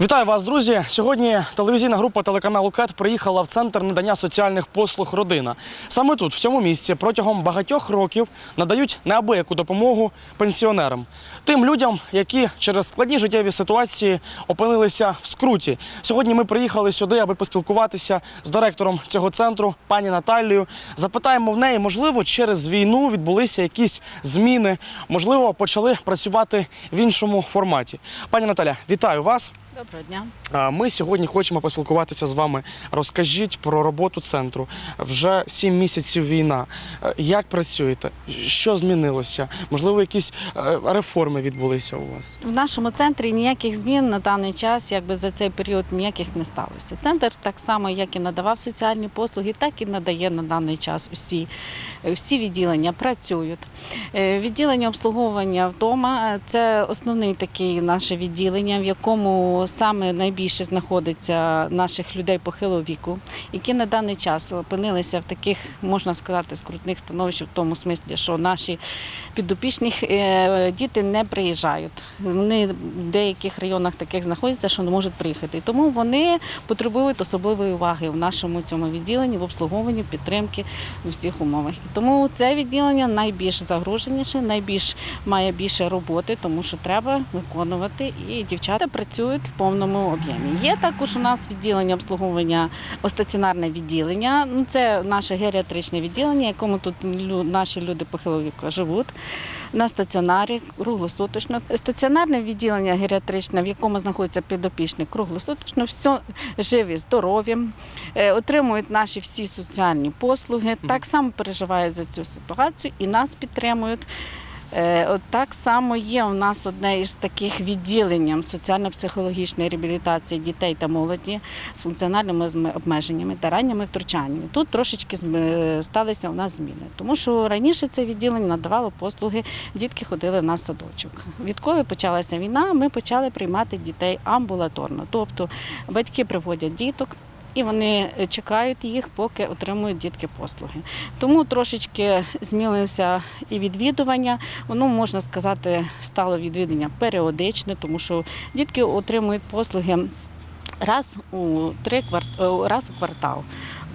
Вітаю вас, друзі. Сьогодні телевізійна група телеканалу КЕТ приїхала в центр надання соціальних послуг родина. Саме тут, в цьому місці, протягом багатьох років надають неабияку допомогу пенсіонерам, тим людям, які через складні життєві ситуації опинилися в скруті. Сьогодні ми приїхали сюди, аби поспілкуватися з директором цього центру, пані Наталією. Запитаємо в неї, можливо, через війну відбулися якісь зміни, можливо, почали працювати в іншому форматі. Пані Наталя, вітаю вас. Доброго дня. Ми сьогодні хочемо поспілкуватися з вами. Розкажіть про роботу центру. Вже сім місяців війна. Е, Як працюєте? Що змінилося? Можливо, якісь е, реформи відбулися у вас? В нашому центрі ніяких змін на даний час, якби за цей період ніяких не сталося. Центр так само, як і надавав соціальні послуги, так і надає на даний час усі, всі відділення працюють. Е, Відділення обслуговування вдома е, це основне таке наше відділення, в якому саме найбільше знаходиться наших людей похилого віку, які на даний час опинилися в таких, можна сказати, скрутних становищах, в тому смислі, що наші підопічні е, діти не приїжджають. Вони в деяких районах таких знаходяться, що не можуть приїхати. Тому вони потребують особливої уваги в нашому цьому відділенні, в обслуговуванні, підтримки у всіх умовах. Тому це відділення найбільш загруженіше, найбільш має більше роботи, тому що треба виконувати. І дівчата працюють в повному об'ємі. Є також у нас відділення обслуговування, стаціонарне відділення. Ну це наше геріатричне відділення, якому тут наші люди похилого віку живуть на стаціонарі круглосуточно. Стаціонарне відділення геріатричне, в якому знаходиться підопічний круглосуточно, все живі, здорові, е, отримують наші всі соціальні послуги, так само переживають за цю ситуацію і нас підтримують. Е, От так само є у нас одне із таких відділень соціально-психологічної реабілітації дітей та молоді з функціональними обмеженнями та ранніми втручаннями. Тут трошечки зм- сталися у нас зміни, тому що раніше це відділення надавало послуги, дітки ходили на садочок. Відколи почалася війна, ми почали приймати дітей амбулаторно, тобто батьки приводять діток. І вони чекають їх, поки отримують дітки послуги. Тому трошечки змінилося і відвідування. Воно можна сказати стало відвідування періодичне, тому що дітки отримують послуги раз у три е, раз у квартал.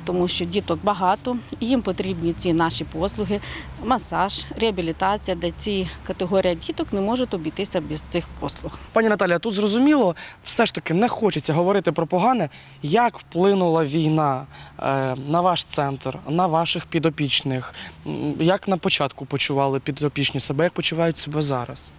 Тому що діток багато, їм потрібні ці наші послуги, масаж, реабілітація, де ці категорія діток не можуть обійтися без цих послуг. Пані Наталя, тут зрозуміло, все ж таки не хочеться говорити про погане. Як вплинула війна е, на ваш центр, на ваших підопічних? Як на початку почували підопічні себе, як почувають себе зараз?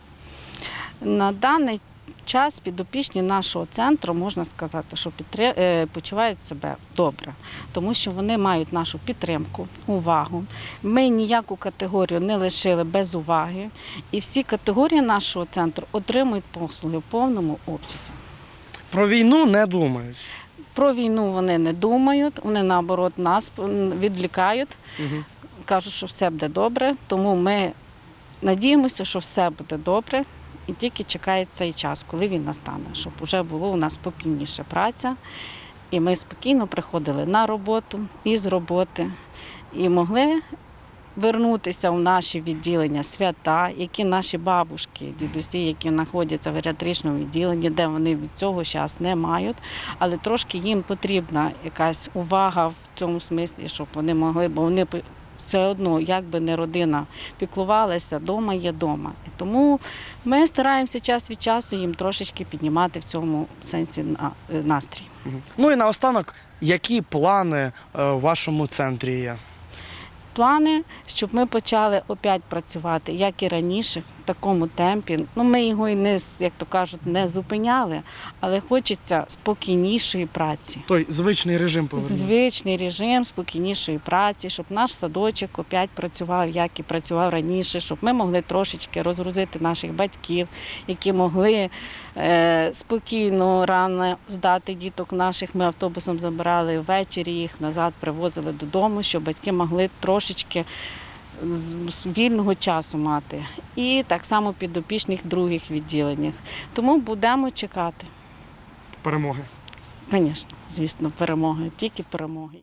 На даний час підопічні нашого центру можна сказати, що е, почувають себе добре, тому що вони мають нашу підтримку, увагу. Ми ніяку категорію не лишили без уваги, і всі категорії нашого центру отримують послуги в повному обсязі. Про війну не думають. Про війну вони не думають, вони наоборот нас відлікають, Угу. кажуть, що все буде добре. Тому ми надіємося, що все буде добре. І тільки чекає цей час, коли він настане, щоб вже було у нас спокійніша праця. І ми спокійно приходили на роботу і з роботи, і могли вернутися в наші відділення свята, які наші бабушки, дідусі, які знаходяться в геріатричному відділенні, де вони від цього зараз не мають, але трошки їм потрібна якась увага в цьому смислі, щоб вони могли, бо вони все одно, як би не родина піклувалася, дома є дома. І тому ми стараємося час від часу їм трошечки піднімати в цьому сенсі е, настрій. Ну і наостанок, які плани е, в вашому центрі є? Плани, щоб ми почали опять працювати, як і раніше, такому темпі. Ну, ми його і не, як то кажуть, не зупиняли, але хочеться спокійнішої праці. Той звичний режим повернути. Звичний режим спокійнішої праці, щоб наш садочок опять працював, як і працював раніше, щоб ми могли трошечки розгрузити наших батьків, які могли е, спокійно рано здати діток наших. Ми автобусом забирали ввечері їх назад, привозили додому, щоб батьки могли трошечки. З- вільного часу мати, і так само підопічних других відділеннях. Тому будемо чекати. Перемоги. Звісно, звісно, перемоги, тільки перемоги.